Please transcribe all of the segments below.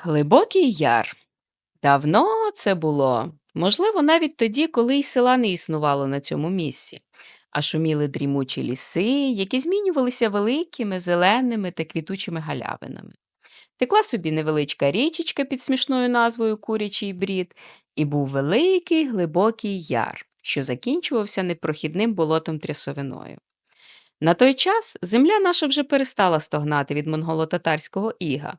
Глибокий яр. Давно це було. Можливо, навіть тоді, коли й села не існувало на цьому місці, а шуміли дрімучі ліси, які змінювалися великими, зеленими та квітучими галявинами. Текла собі невеличка річечка під смішною назвою Курячий брід, і був великий глибокий яр, що закінчувався непрохідним болотом трясовиною. На той час земля наша вже перестала стогнати від монголо-татарського іга,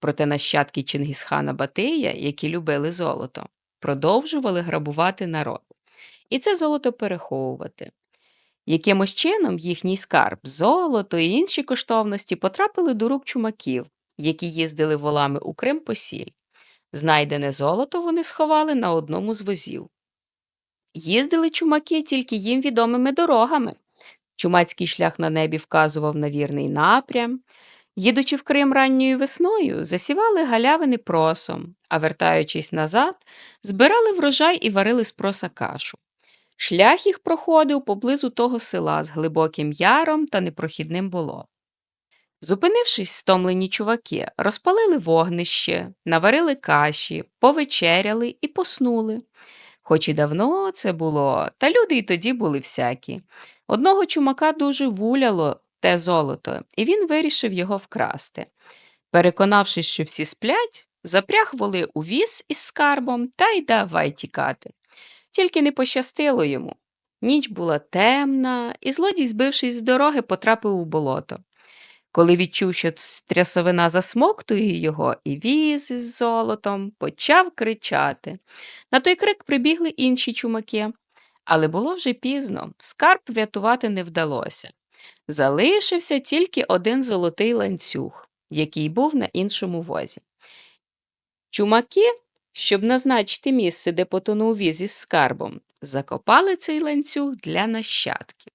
проте нащадки Чингісхана Батия, які любили золото, продовжували грабувати народ. І це золото переховувати. Якимось чином їхній скарб, золото і інші коштовності потрапили до рук чумаків, які їздили волами у Крим по сіль. Знайдене золото вони сховали на одному з возів. Їздили чумаки тільки їм відомими дорогами. Чумацький шлях на небі вказував на вірний напрям. Їдучи в Крим ранньою весною, засівали галявини просом, а вертаючись назад, збирали врожай і варили з проса кашу. Шлях їх проходив поблизу того села з глибоким яром та непрохідним болотом. Зупинившись, стомлені чуваки, розпалили вогнище, наварили каші, повечеряли і поснули. Хоч і давно це було, та люди й тоді були всякі. Одного чумака дуже вуляло те золото, і він вирішив його вкрасти. Переконавшись, що всі сплять, запряг воли у віз із скарбом та й давай тікати. Тільки не пощастило йому. Ніч була темна, і злодій, збившись з дороги, потрапив у болото. Коли відчув, що трясовина засмоктує його, і віз із золотом почав кричати. На той крик прибігли інші чумаки, але було вже пізно, скарб врятувати не вдалося. Залишився тільки один золотий ланцюг, який був на іншому возі. Чумаки, щоб назначити місце, де потонув віз із скарбом, закопали цей ланцюг для нащадків.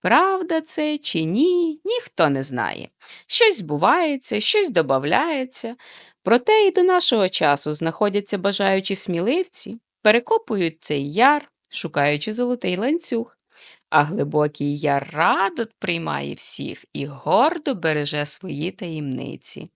Правда це чи ні, ніхто не знає. Щось збувається, щось добавляється. Проте і до нашого часу знаходяться бажаючі сміливці, перекопують цей яр, шукаючи золотий ланцюг. А глибокий яр радо приймає всіх і гордо береже свої таємниці.